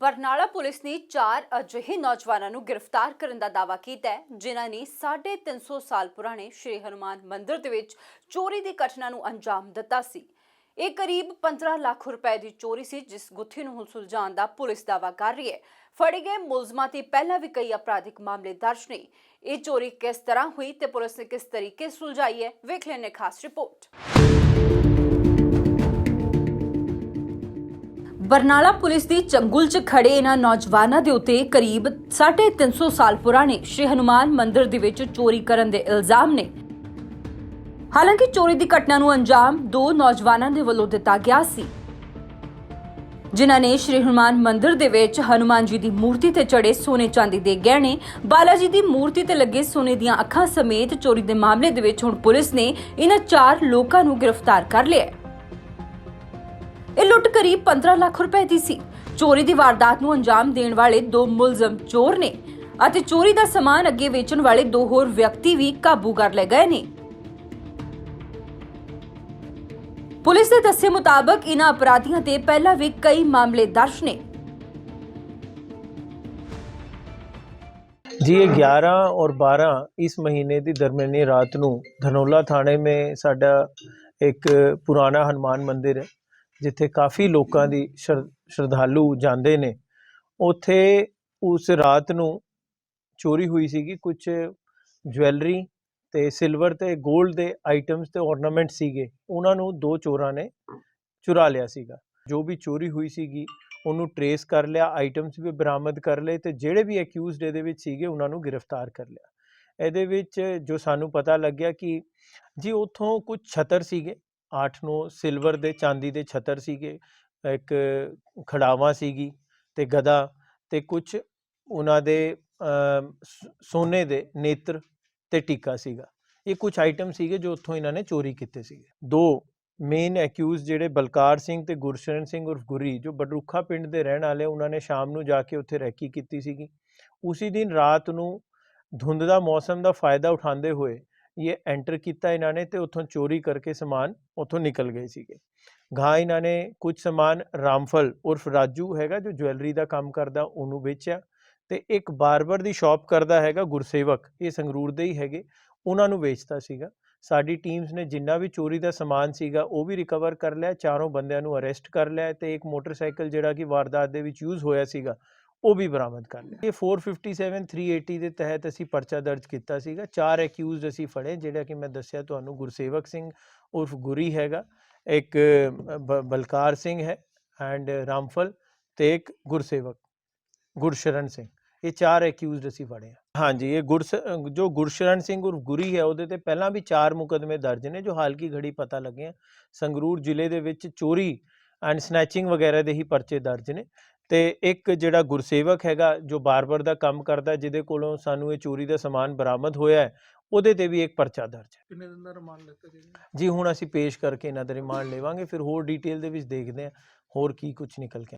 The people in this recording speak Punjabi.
ਬਰਨਾਲਾ ਪੁਲਿਸ ਨੇ ਚਾਰ ਅਜਿਹੇ ਨੌਜਵਾਨਾਂ ਨੂੰ ਗ੍ਰਿਫਤਾਰ ਕਰਨ ਦਾ ਦਾਅਵਾ ਕੀਤਾ ਹੈ, ਜਿਨ੍ਹਾਂ ਨੇ 350 ਸਾਲ ਪੁਰਾਣੇ ਸ਼੍ਰੀ ਹਨੂਮਾਨ ਮੰਦਿਰ ਦੇ ਵਿੱਚ ਚੋਰੀ ਦੀ ਘਟਨਾ ਨੂੰ ਅੰਜਾਮ ਦਿੱਤਾ ਸੀ। ਇਹ ਕਰੀਬ 15 ਲੱਖ ਰੁਪਏ ਦੀ ਚੋਰੀ ਸੀ, ਜਿਸ ਗੁੱਥੀ ਨੂੰ ਹੁਣ ਸੁਲਝਾਉਣ ਦਾ ਪੁਲਿਸ ਦਾਅਵਾ ਕਰ ਰਹੀ ਹੈ। ਫੜੇ ਗਏ ਮੁਲਜ਼ਮਾਂ ਤੇ ਪਹਿਲਾਂ ਵੀ ਕਈ ਅਪਰਾਧਿਕ ਮਾਮਲੇ ਦਰਜ ਨੇ। ਇਹ ਚੋਰੀ ਕਿਸ ਤਰ੍ਹਾਂ ਹੋਈ ਤੇ ਪੁਲਿਸ ਨੇ ਕਿਸ ਤਰੀਕੇ ਸੁਲਝਾਈ ਹੈ, ਵੇਖ ਲੈਣੇ ਖਾਸ ਰਿਪੋਰਟ। ਬਰਨਾਲਾ ਪੁਲਿਸ ਦੀ ਚੰਗੁਲ 'ਚ ਖੜੇ ਇਹਨਾਂ ਨੌਜਵਾਨਾਂ ਦੇ ਉੱਤੇ ਕਰੀਬ 350 ਸਾਲ ਪੁਰਾਣੇ ਸ਼੍ਰੀ ਹਨੂਮਾਨ ਮੰਦਿਰ ਦੇ ਵਿੱਚ ਚੋਰੀ ਕਰਨ ਦੇ ਇਲਜ਼ਾਮ ਨੇ। ਹਾਲਾਂਕਿ ਚੋਰੀ ਦੀ ਘਟਨਾ ਨੂੰ ਅੰਜਾਮ ਦੋ ਨੌਜਵਾਨਾਂ ਦੇ ਵੱਲੋਂ ਦਿੱਤਾ ਗਿਆ ਸੀ। ਜਿਨ੍ਹਾਂ ਨੇ ਸ਼੍ਰੀ ਹਨੂਮਾਨ ਮੰਦਿਰ ਦੇ ਵਿੱਚ ਹਨੂਮਾਨ ਜੀ ਦੀ ਮੂਰਤੀ ਤੇ ਚੜੇ ਸੋਨੇ ਚਾਂਦੀ ਦੇ ਗਹਿਣੇ ਬਾਲਾ ਜੀ ਦੀ ਮੂਰਤੀ ਤੇ ਲੱਗੇ ਸੋਨੇ ਦੀਆਂ ਅੱਖਾਂ ਸਮੇਤ ਚੋਰੀ ਦੇ ਮਾਮਲੇ ਦੇ ਵਿੱਚ ਹੁਣ ਪੁਲਿਸ ਨੇ ਇਹਨਾਂ ਚਾਰ ਲੋਕਾਂ ਨੂੰ ਗ੍ਰਿਫਤਾਰ ਕਰ ਲਿਆ ਹੈ। ਇਹ ਲੁੱਟ ਕਰੀਬ 15 ਲੱਖ ਰੁਪਏ ਦੀ ਸੀ ਚੋਰੀ ਦੀ ਵਾਰਦਾਤ ਨੂੰ ਅੰਜਾਮ ਦੇਣ ਵਾਲੇ ਦੋ ਮੁਲਜ਼ਮ ਚੋਰ ਨੇ ਅਤੇ ਚੋਰੀ ਦਾ ਸਮਾਨ ਅੱਗੇ ਵੇਚਣ ਵਾਲੇ ਦੋ ਹੋਰ ਵਿਅਕਤੀ ਵੀ ਕਾਬੂ ਕਰ ਲਏ ਗਏ ਨੇ ਪੁਲਿਸ ਦੇ ਦੱਸੇ ਮੁਤਾਬਕ ਇਹਨਾਂ ਅਪਰਾਧੀਆਂ ਤੇ ਪਹਿਲਾਂ ਵੀ ਕਈ ਮਾਮਲੇ ਦਰਜ ਨੇ जी ये 11 और 12 इस महीने ਦੀ ਦਰਮਿਆਨੀ ਰਾਤ ਨੂੰ ਧਨੋਲਾ ਥਾਣੇ में ਸਾਡਾ ਇੱਕ ਪੁਰਾਣਾ ਹਨੂਮਾਨ ਮੰਦਿਰ ਹੈ ਜਿੱਥੇ ਕਾਫੀ ਲੋਕਾਂ ਦੀ ਸ਼ਰ- ਸ਼ਰਧਾਲੂ ਜਾਂਦੇ ਨੇ, ਉੱਥੇ ਉਸ ਰਾਤ ਨੂੰ ਚੋਰੀ ਹੋਈ ਸੀਗੀ ਕੁਝ ਜਵੈਲਰੀ ਤੇ ਸਿਲਵਰ ਤੇ 골ਡ ਦੇ ਆਈਟਮਸ ਤੇ ornament ਸੀਗੇ, ਉਹਨਾਂ ਨੂੰ ਦੋ ਚੋਰਾਂ ਨੇ ਚੁਰਾ ਲਿਆ ਸੀਗਾ। ਜੋ ਵੀ ਚੋਰੀ ਹੋਈ ਸੀਗੀ, ਉਹਨੂੰ ਟਰੇਸ ਕਰ ਲਿਆ ਆਈਟਮਸ ਵੀ ਬਰਾਮਦ ਕਰ ਲਏ ਤੇ ਜਿਹੜੇ ਵੀ ਅਕਿਊਜ਼ਡ ਇਹਦੇ ਵਿੱਚ ਸੀਗੇ, ਉਹਨਾਂ ਨੂੰ ਗ੍ਰਿਫਤਾਰ ਕਰ ਲਿਆ। ਇਹਦੇ ਵਿੱਚ ਜੋ ਸਾਨੂੰ ਪਤਾ ਲੱਗਿਆ ਕਿ ਜੀ ਉੱਥੋਂ ਕੁਝ ਛਤਰ ਸੀਗੇ 8-9 ਸਿਲਵਰ ਦੇ ਚਾਂਦੀ ਦੇ ਛਤਰ ਸੀਗੇ, ਇੱਕ ਖੜਾਵਾ ਸੀਗੀ ਤੇ ਗਦਾ ਤੇ ਕੁਝ ਉਹਨਾਂ ਦੇ ਸੋਨੇ ਦੇ ਨੇਤਰ ਤੇ ਟੀਕਾ ਸੀਗਾ। ਇਹ ਕੁਝ ਆਈਟਮ ਸੀਗੇ ਜੋ ਉੱਥੋਂ ਇਹਨਾਂ ਨੇ ਚੋਰੀ ਕੀਤੇ ਸੀਗੇ। ਦੋ ਮੇਨ ਐਕਿਊਜ਼ ਜਿਹੜੇ ਬਲਕਾਰ ਸਿੰਘ ਤੇ ਗੁਰਸ਼ਰਨ ਸਿੰਘ ਉਰਫ ਗੁਰੀ, ਜੋ ਬਡਰੁੱਖਾ ਪਿੰਡ ਦੇ ਰਹਿਣ ਵਾਲੇ, ਉਹਨਾਂ ਨੇ ਸ਼ਾਮ ਨੂੰ ਜਾ ਕੇ ਉੱਥੇ ਰੈਕੀ ਕੀਤੀ ਸੀਗੀ। ਉਸੇ ਦਿਨ ਰਾਤ ਨੂੰ ਧੁੰਦ ਦਾ ਮੌਸਮ ਦਾ ਫਾਇਦਾ ਉਠਾਉਂਦੇ ਹੋਏ ਇਹ ਐਂਟਰ ਕੀਤਾ ਇਹਨਾਂ ਨੇ ਤੇ ਉੱਥੋਂ ਚੋਰੀ ਕਰਕੇ ਸਮਾਨ ਉੱਥੋਂ ਨਿਕਲ ਗਏ ਸੀਗੇ ਗਾਂ ਇਹਨਾਂ ਨੇ ਕੁਝ ਸਮਾਨ ਰਾਮਫਲ ਉਰਫ ਰਾਜੂ ਹੈਗਾ ਜੋ ਜਵੈਲਰੀ ਦਾ ਕੰਮ ਕਰਦਾ ਉਹਨੂੰ ਵੇਚਿਆ ਤੇ ਇੱਕ ਬਾਰਬਰ ਦੀ ਸ਼ਾਪ ਕਰਦਾ ਹੈਗਾ ਗੁਰਸੇਵਕ ਇਹ ਸੰਗਰੂਰ ਦੇ ਹੀ ਹੈਗੇ ਉਹਨਾਂ ਨੂੰ ਵੇਚਦਾ ਸੀਗਾ ਸਾਡੀ ਟੀਮਸ ਨੇ ਜਿੰਨਾ ਵੀ ਚੋਰੀ ਦਾ ਸਮਾਨ ਸੀਗਾ ਉਹ ਵੀ ਰਿਕਵਰ ਕਰ ਲਿਆ ਚਾਰੋਂ ਬੰਦਿਆਂ ਨੂੰ ਅਰੈਸਟ ਕਰ ਲਿਆ ਤੇ ਇੱਕ ਮੋਟਰਸਾਈਕਲ ਜਿਹੜਾ ਕਿ ਵਾਰਦਾਤ ਦੇ ਵਿੱਚ ਯੂਜ਼ ਹੋਇਆ ਸੀਗਾ ਉਹ ਵੀ ਬਰਾਮਦ ਕਰ ਲਿਆ। ਇਹ 457 380 ਦੇ ਤਹਿਤ ਅਸੀਂ ਪਰਚਾ ਦਰਜ ਕੀਤਾ ਸੀਗਾ। ਚਾਰ ਐਕਿਊਜ਼ਡ ਅਸੀਂ ਫੜੇ, ਜਿਹੜਾ ਕਿ ਮੈਂ ਦੱਸਿਆ ਤੁਹਾਨੂੰ ਗੁਰਸੇਵਕ ਸਿੰਘ ਉਰਫ ਗੁਰੀ ਹੈਗਾ, ਇੱਕ ਬ- ਬਲਕਾਰ ਸਿੰਘ ਹੈ ਐਂਡ ਰਾਮਫਲ ਤੇ ਇੱਕ ਗੁਰਸੇਵਕ, ਗੁਰਸ਼ਰਨ ਸਿੰਘ। ਇਹ ਚਾਰ ਐਕਿਊਜ਼ਡ ਅਸੀਂ ਫੜੇ ਆ। ਹਾਂਜੀ, ਇਹ ਗੁਰਸ ਜੋ ਗੁਰਸ਼ਰਨ ਸਿੰਘ ਉਰਫ ਗੁਰੀ ਹੈ, ਉਹਦੇ ਤੇ ਪਹਿਲਾਂ ਵੀ ਚਾਰ ਮੁਕਦਮੇ ਦਰਜ ਨੇ, ਜੋ ਹਾਲ ਕੀ ਘੜੀ ਪਤਾ ਲੱਗੇ ਆ। ਸੰਗਰੂਰ ਜ਼ਿਲ੍ਹੇ ਦੇ ਵਿੱਚ ਚੋਰੀ ਐਂਡ ਸਨੈਚਿੰਗ ਵਗੈਰਾ ਦੇ ਹੀ ਪਰਚੇ ਦਰਜ ਨੇ। ਤੇ ਇੱਕ ਜਿਹੜਾ ਗੁਰਸੇਵਕ ਹੈਗਾ ਜੋ ਬਾਰਬਰ ਦਾ ਕੰਮ ਕਰਦਾ ਜਿਹਦੇ ਕੋਲੋਂ ਸਾਨੂੰ ਇਹ ਚੋਰੀ ਦਾ ਸਮਾਨ ਬਰਾਮਦ ਹੋਇਆ ਹੈ ਉਹਦੇ ਤੇ ਵੀ ਇੱਕ ਪਰਚਾ ਦਰਜ ਹੈ। ਕਿੰਨੇ ਦਿਨ ਦਾ ਰਿਮਾਂਡ ਲਿੱਤਾ ਜੀ? ਜੀ ਹੁਣ ਅਸੀਂ ਪੇਸ਼ ਕਰਕੇ ਇਹਨਾਂ ਦਾ ਰਿਮਾਂਡ ਲਵਾਂਗੇ ਫਿਰ ਹੋਰ ਡਿਟੇਲ ਦੇ ਵਿੱਚ ਦੇਖਦੇ ਹਾਂ ਹੋਰ ਕੀ ਕੁਝ ਨਿਕਲ ਕੇ